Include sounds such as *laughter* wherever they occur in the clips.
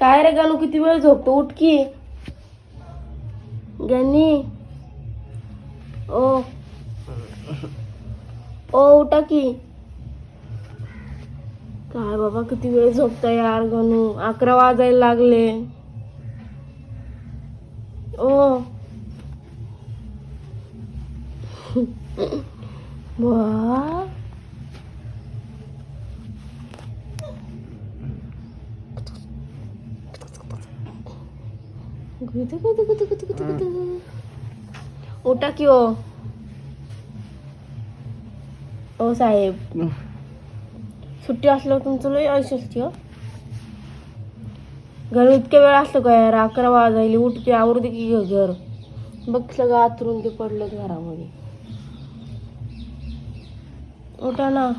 काय रे गाणू किती वेळ झोपतो? उठकी गणी ओ. ओ उठा की. काय बाबा किती वेळ झोपता यार गणू. अकरा वाजायला लागले. ओ. *laughs* वा गुदु गुदु गुदु गुदु गुदु गुदु. उठा की ओ ओ साहेब सुट्टी असल्यावर तुमचं लय आयुष्य असते घर इतक्या वेळ असतो का यार अकरा वाजायली उठते आवडते की घ- घर बघ सगळं आतरून ते पडलं घरामध्ये उठा ना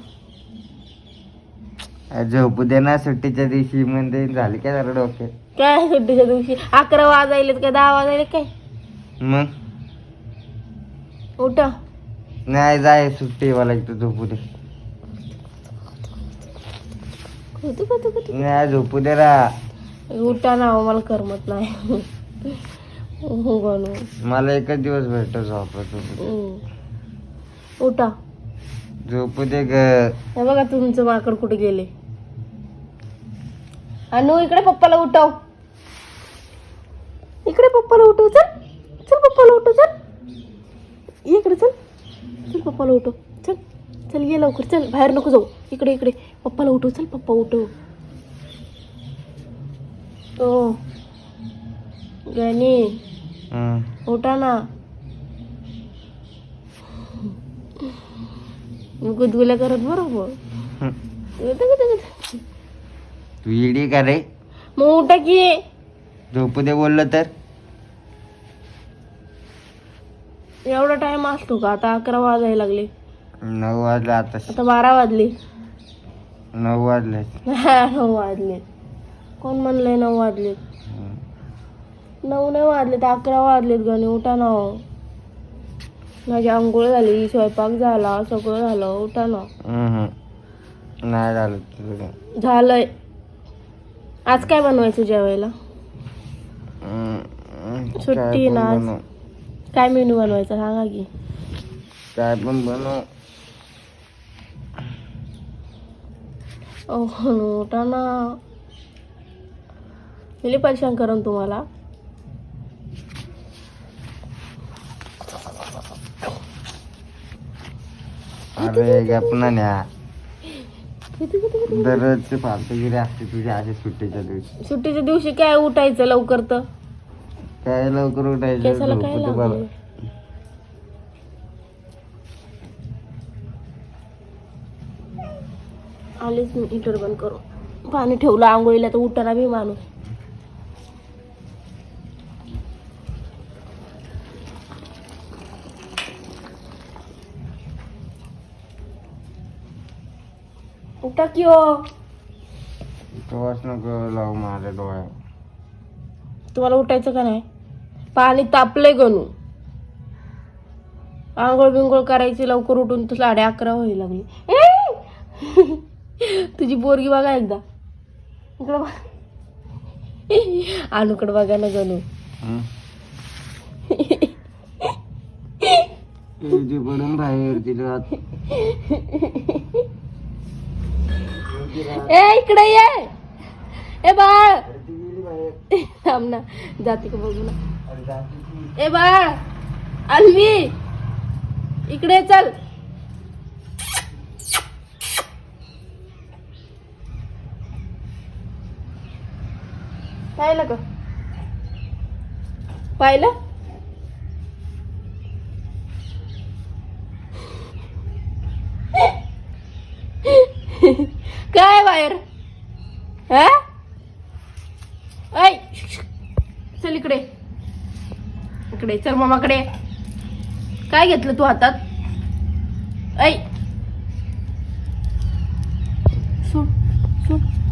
झोपू दे ना सुट्टीच्या दिवशी म्हणजे झाली काय झालं डोक्यात काय सुट्टीच्या दिवशी? अकरा वाजायलेत का दहा वाजायले काय? मग? उठा. नाही जाय सुट्टी मला इथं झोपू दे नाही झोपू दे रा. उठा ना हो, मला करमत नाही. हो गणू मला एकच दिवस भेटतो झोपत हम्म. उठा. झोपू दे ग. हे बघा तुमचं माकड कुठे गेले? अनु इकडे पप्पाला उठव. इकडे पप्पाला उठव चल. चल पप्पाला उठव चल. इकडे चल. चल पप्पाला उठव चल. चल ये लवकर चल. बाहेर नको जाऊ. इकडे इकडे. पप्पाला उठव चल पप्पा उठव. ओ. गणी. उठा ना. गुदगुल्या करत बरोबर गुद. तू इडी का रे? मग उठा की. झोपू दे बोललं तर. एवढा टाइम असतो का? आता अकरा वाजायला लागले. नऊ वाजले आता. आता बारा वाजले. नऊ वाजले. *laughs* नऊ वाजले. कोण म्हणलंय नऊ वाजले? नऊ नाही वाजले तर अकरा वाजलेत गणे उठा ना हो. माझी आंघोळ झाली स्वयंपाक झाला सगळं झालं उठा ना हम्म. नाही झालं तुझं झालंय. आज काय बनवायचं जेवायला. सुट्टी ना. काय मेनू बनवायचा सांगा की. काय पण बनव. ओह ना मी परेशान करून तुम्हाला. अरे न्या किती किती किती दररोजची फालतूगिरी असते अशा सुट्टीच्या दिवशी. सुट्टीच्या दिवशी काय उठायचं लवकर तर? काय लवकर उठायचं केसाला काय मला आलेच मी हिटर बंद करू पाणी ठेवलं आंघोळीला तर उठाना बी माणूस. उठा की हो. प्रवास नको लावू माझ्या डोळ्या तुम्हाला उठायचं का नाही? पाणी तापलंय गणू. आंघोळ बिंघोळ करायची लवकर उठून तर साडे अकरा व्हायला लागली! *laughs* तुझी पोरगी बघा एकदा. इकडं बघ. अनुकडे बघा ना गणू. *laughs* पडून बाहेर तिला ए इकडे ये. ए बाळ. जाते का बघू ना ए बाळ अन्वी इकडे चल पाहिलं का पाहिलं काय बाहेर हा ऐ चल इकडे. इकडे चल मामाकडे. काय घेतलं तू हातात? ऐ.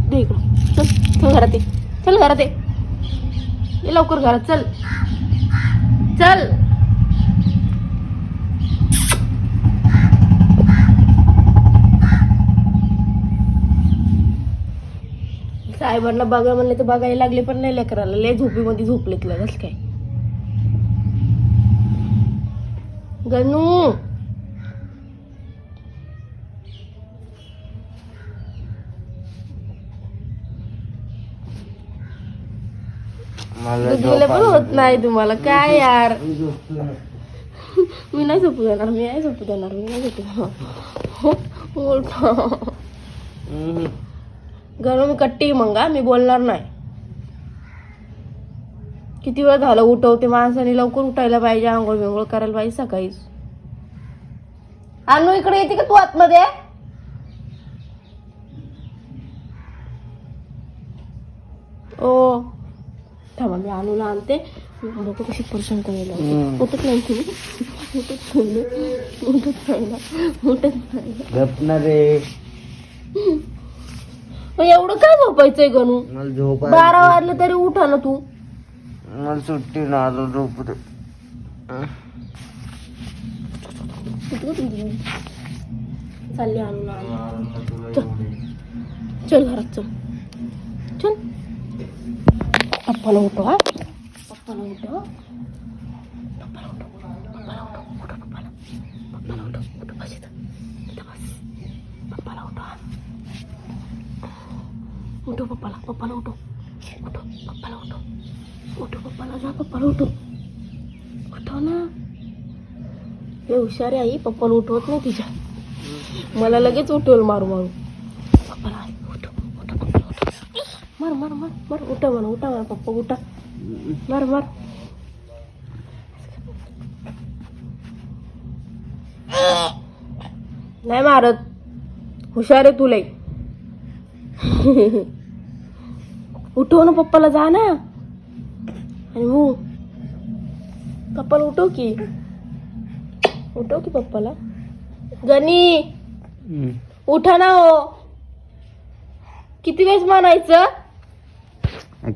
दे इकडं. चल चल घरात ये. चल घरात ये लवकर घरात चल. चल. साहेबांना बघा म्हणले तर बघायला लागले पण नाही लेकराला. लय झोपीमध्ये झोपलेत लगच काय. गणू! मला पण. होत नाही तुम्हाला. काय यार? मी नाही झोपू देणार. मी नाही झोपू देणार. मी नाही झोपू देणार. उलटा. हम्म. गणू मी कट्टी मग मी बोलणार नाही किती वेळ झालं उठवते माणसाने लवकर उठायला पाहिजे आंघोळ बिंघोळ करायला पाहिजे सकाळीच आणू इकडे येते का तू आतमध्ये ओ थांबा मी आणूला आणते बघू कशी परेशान करायला. उठत नाही तुम्ही उठत नाही. उठत नाही. उठत नाही मग एवढं काय झोपायचंय गणू? मला झोप आली. बारा वाजले तरी उठा ना तू. मला सुट्टी ना आलो झोप दे. चालली आणून आणून. चल घरात चल. चल. पप्पाला उठव हा. पप्पाला उठव. पप्पाला उठव. पप्पाला उठव. उठव पप्पाला. पप्पाला उठव. उठव बस इथं. उठो पप्पाला पप्पाला उठो उठो पप्पाला उठो उठो पप्पाला जा पप्पाला उठो उठव ना हे हुशार आहे आई पप्पाला उठवत नाही तिच्या. मला लगेच उठवल मारू मारू. पप्पाला उठो उठो पप्पाला उठो मार मार मार मार. उठा म्हणा उठा म्हणा पप्पा उठा. मार मार. नाही मारत. हुशार आहे तुला *laughs* उठव ना पप्पाला जा ना. आणि हो पप्पाला उठव की. उठव की पप्पाला. गणी. उठा ना हो. किती वेळेस म्हणायचं?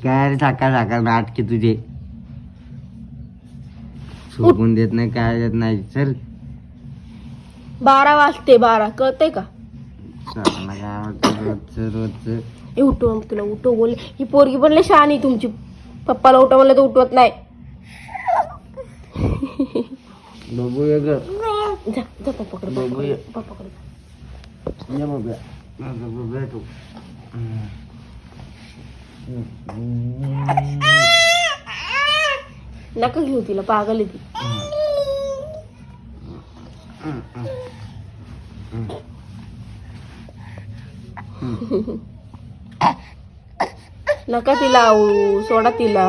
काय रे सकाळ सकाळ नाटके तुझे. झोपून देत नाही काय देत नाही. चल. बारा वाजते बारा. कळतंय का? रोजचं. हे उठव तुला उठव बोल ही पोरगी पण लय शहाणी तुमची पप्पाला उठव म्हणलं तर उठवत नाही बघूया ग जा जा पप्पाकडे बघूया. पप्पाकडे जा. ये बघूया माझं बघूया तू हम्म. हम्म. नका घेऊ तिला पागल आहे ती नका तिला आऊ सोडा तिला.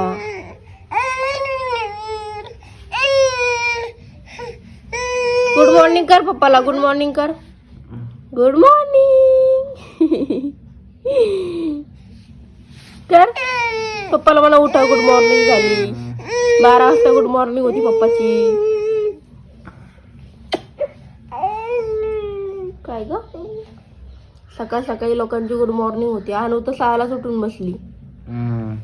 गुड मॉर्निंग कर पप्पाला. गुड मॉर्निंग कर. गुड मॉर्निंग कर. पप्पाला मला उठा. गुड मॉर्निंग झाली. बारा वाजता गुड मॉर्निंग होती पप्पाची. काय ग? सकाळ सकाळी लोकांची गुड मॉर्निंग होती. आणू तर सहाला सुटून बसली. हम्म.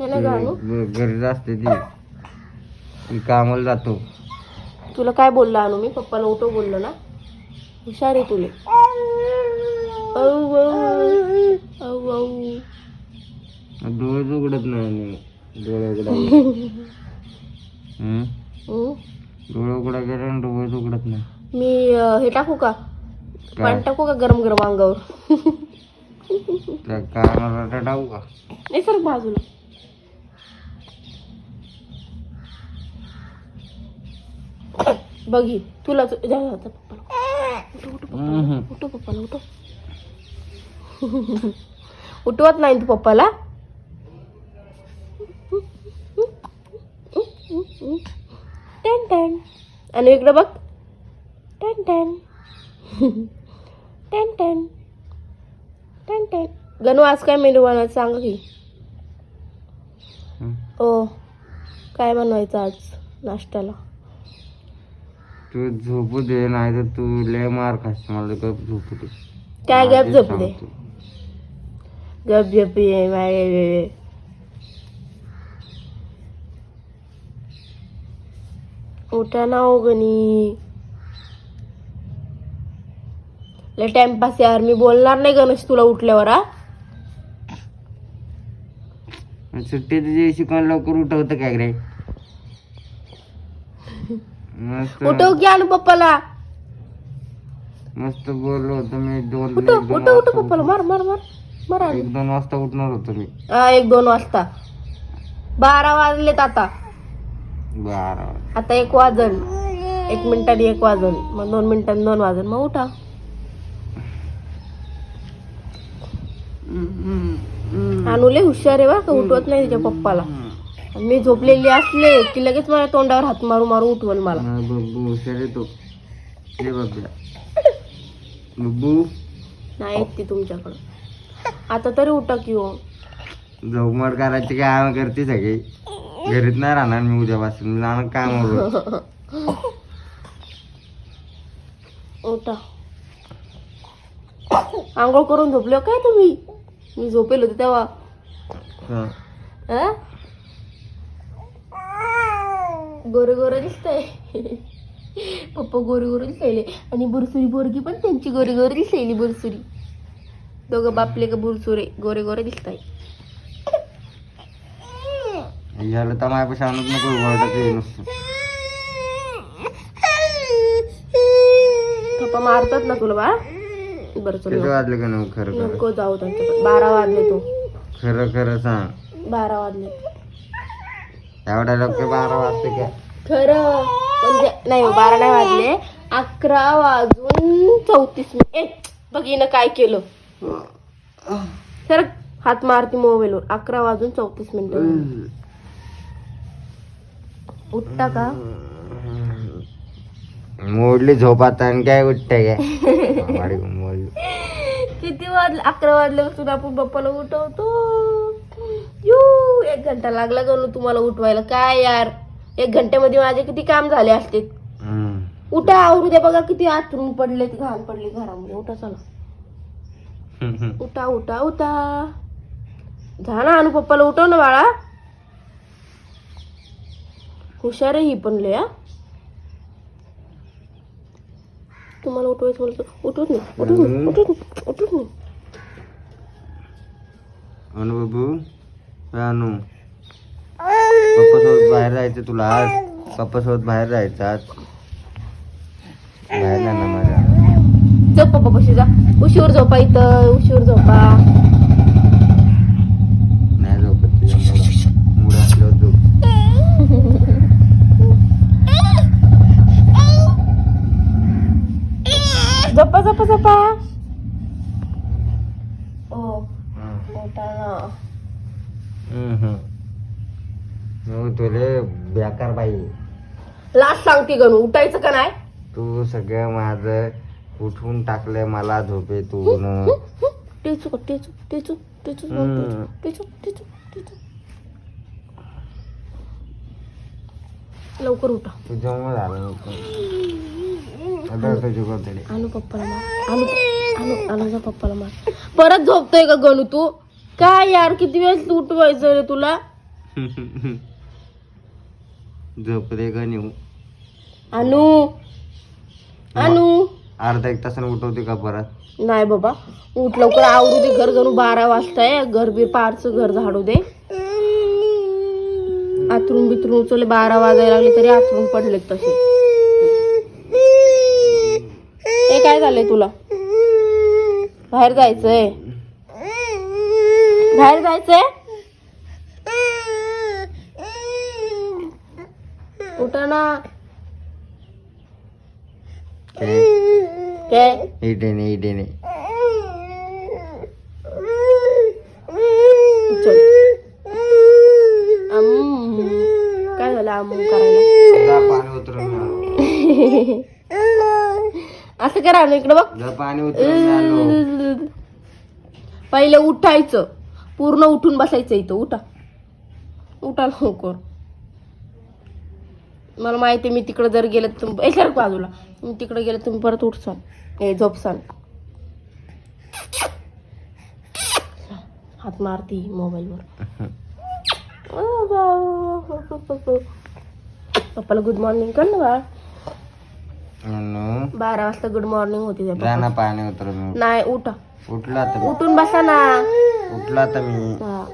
हे ना गाणू ग- घरीच असते ती. कामाला जातो. तुला काय बोललं आणू मी पप्पाला उठव बोललो ना. हुशार आहे तुले. औ, औ, औ, औ. डोळेच उघडत नाही आणि डोळे उघडा *laughs* हम्म? डोळे उघडा गेले आणि डोळेच उघडत नाही. मी अं, हे टाकू का? पाणी टाकू का गरम गरम अंगावर? टाकू का? नाही सर बाजूला. बघी तुला पप्पाला. उठव पप्पाला उठवत नाही तू पप्पाला? Ten ten. आणि इकडं बघ. Ten ten. *laughs* Ten ten. Ten ten. Ganu आज काय मेनू बनवायचं सांगा की. ओ काय बनवायचं आज नाश्त्याला? तू झोपू दे नाही तर तू लय मार खास मला गप झोपू दे. काय गप झोपू दे. गप झोपी माय उठा ना हो गणी. लय टाइमपास यार. मी बोलणार नाही गणेश तुला उठल्यावर हा. सुट्टीच्या दिवशी कोण लवकर उठवतं काय रे? मस्त. उठव की आणू पप्पाला. मस्त बोललो होतो मी दोन उठव एक दोन उठव उठव वाजता पप्पाला. मार मार मार मार आणू. एक दोन वाजता उठणार होतो मी. हा एक दोन वाजता. बारा वाजलेत आता. बारा आता एक वाजन. एक मिनिटांनी एक वाजन. मग दोन मिनिटांनी दोन वाजन. मग उठा. अनुले हुशार आहे बा का उठवत नाही तिच्या पप्पाला. मी झोपलेली असले की लगेच माझ्या तोंडावर हात मारू मारू उठवल मला. बब्बू हुशार आहे तो. ये बब्ब्या बब्बू. नाही येत ती तुमच्याकडं. आता तरी उठा की हो. झोपमोड करायची काय करते सगळी. घरीच नाही राहणार मी उद्यापासून. जाणार कामावर उठा. आंघोळ करून झोपले हो काय तुम्ही? मी झोपेल होते तेव्हा. हा. गोरे गोरे दिसतंय. पप्पा गोरे गोरे दिसायले. आणि बुरसुरी बोरगी पण त्यांची गोरी गोरी दिसायली बुरसुरी. दोघं बापले का बुरसुरे गोरे गोरे दिसताय. याला तर माझ्यापाशी आणत नको ओरडत येईल नुसतं. पप्पा मारतात ना तुला बा. बरं किती चल वाजले का नाही खरं खरं. नको जाऊ त्यांच्याकडे बारा वाजले तो. खरं खरं सांग. बारा वाजले. एवढ्या लवकर बारा वाजते का? खरं. म्हणजे नाही हो, बारा नाही वाजले. अकरा वाजून चौतीस मिनिट. ए बघ हिनं काय केलं. सर हात मारती मोबाईलवर. अकरा वाजून चौतीस मिनिट. उठता का? मोडली झोप आता आणि काय उठते काय? मोडली. किती वाजले? अकरा वाजल्यापासून आपण बाप्पाला उठवतो. यू एक घंटा लागला गणू तुम्हाला उठवायला. काय यार? एक घंट्यामध्ये माझे किती काम झाले असते. उठा आवरू द्या बघा किती आतरून पडले घाण पडली घरामध्ये. उठा चला. उठा उठा उठा. झाला अनु पप्पाला उठव ना बाळा. हुशार ही पण लय हा. तुम्हाला उठवायचं म्हणलं तर उठवत नाही उठवत नाही उठवत नाही उठवत नाही. अनु बाबू काय अनु पप्पासोबत बाहेर जायचं तुला आज? पप्पासोबत बाहेर जायचं आज? बाहेर जाणार माझ्या. झोप पप्पा पशी जा. उशीवर झोपा इथं उशीवर झोपा नाही झोपत तुझ्या मुलं मुलं असल्यावर झोप झोपा झोपा झोपा ओ उठा ना मग तुले बेकार बाई लास्ट सांगते गणू उठायचं का नाही? तू सगळं माझं उठवून टाकलंय मला झोपे तू टेचू का टेचू टेचू टेचू हम्म. टेचू टेचू टेचू लवकर उठा. तुझ्यामुळे झालं नको आता तुझी कोणतरी आणू पप्पाला मार. आणू आणू आणूचा पप्पाला मार. परत झोपतोय का गणू तू? काय यार किती वेळेस तू उठवायचं रे तुला? *laughs* झोप दे का नेऊ? आणू आणू अर्धा एक तासाने उठवते का परत? नाही बाबा. उठ लवकर आवरू दे घर जणू बारा वाजताय. घर बीर पारचं घर झाडू दे. आथरून बिथरून उचलले बारा वाजायला लागले तरी आथरून पडलेत तसे. हे काय झालंय तुला? बाहेर जायचंय. बाहेर जायचंय? उठा ना. चल अम्म. काय झालं करायला आलो. असं करा ना इकडं बघ. पाणी पहिले *laughs* उठायचं. पूर्ण उठून बसायचं इथं. उठा. उठा लवकर. मला माहिती आहे मी तिकडं जर गेलं ए, सरक बाजूला. मी तिकडे गेलं तुम्ही परत उठसाल ए झोपसाल हात मारती मोबाईलवर. पप्पाला गुड मॉर्निंग कर ना बाळा. बारा वाजता गुड मॉर्निंग होती त्या जा ना पप्पाची. पाणी उतरून नाही उठा. उठला तर उठून बसा ना. उठला तर मी. हा.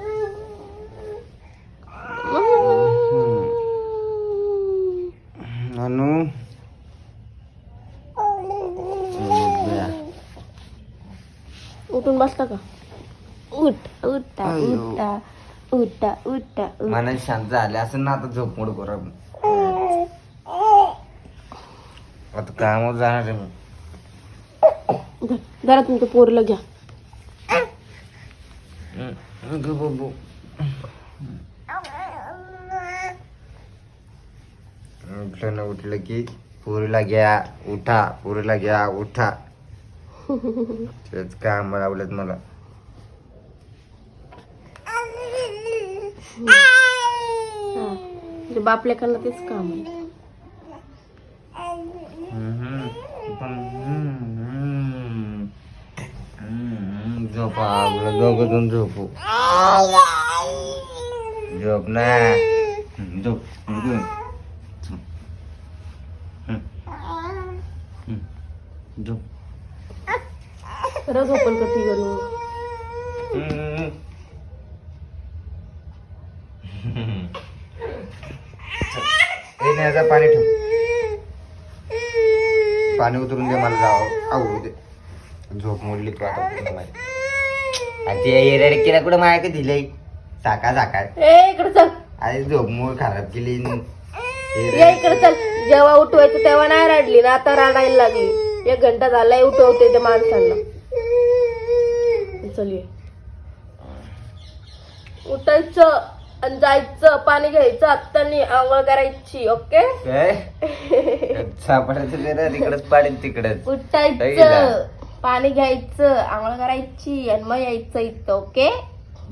का उठ उठा अयो. उठा उठा उठा उठा. मनात शांत झाले असं ना आता झोप मोड करा आता कामावर जाणार आहे मी धर. जरा तुमच्या पोरीला घ्या हम्म, गं बाबू. उठलं ना उठलं की पोरीला घ्या उठा पोरीला घ्या उठा तेच काम लावलेत मला. म्हणजे बापलेकांना तेच काम आहे. झोपा आपलं दोघं जण झोपू. झोप ना. झोप. झोप. झोप. खरं झोपल का ती गणू हम्म. ए, न्याचा पाणी ठेव. पाणी उतरून दे मला जावं. आवडू दे. झोप मोडली तू आता माझी. ते येड्याडकीला कुठं माया का दिलंय साका साका. इकडे चल. अरे झोप मोड खराब केली. इकडे चल. जेव्हा उठवायचं तेव्हा नाही रडली ना आता रडायला लागली. एक घंटा झालाय उठवते त्या माणसांना. चल ये उठायचं आणि जायचं पाणी घ्यायचं आत्तानी आंघोळ करायची ओके? सापडायचं ते ना तिकडच पाडेल तिकडच. उठायचं पाणी घ्यायचं आंघोळ करायची आणि मग यायचं इथं ओके?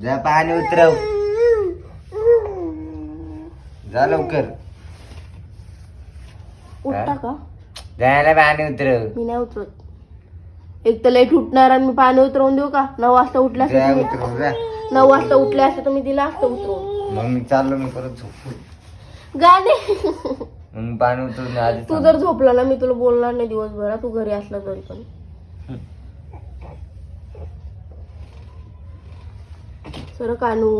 जा पाणी उतरव. जा लवकर. उठता का? जायला पाणी उतरव. मी नाही उतरत. एक तर लेट उठणार आणि मी पाणी उतरवून देऊ का? नऊ वाजता उठल्या असते जा नऊ वाजता उठले असते तर मी दिला असतं उतरवून. मग मी चाललो मी परत झोपू. गाणे मग मी पाणी उतरून आधी तू जर झोपला ना मी तुला बोलणार नाही दिवसभर हा, तू घरी असला तरी पण. सर कानू.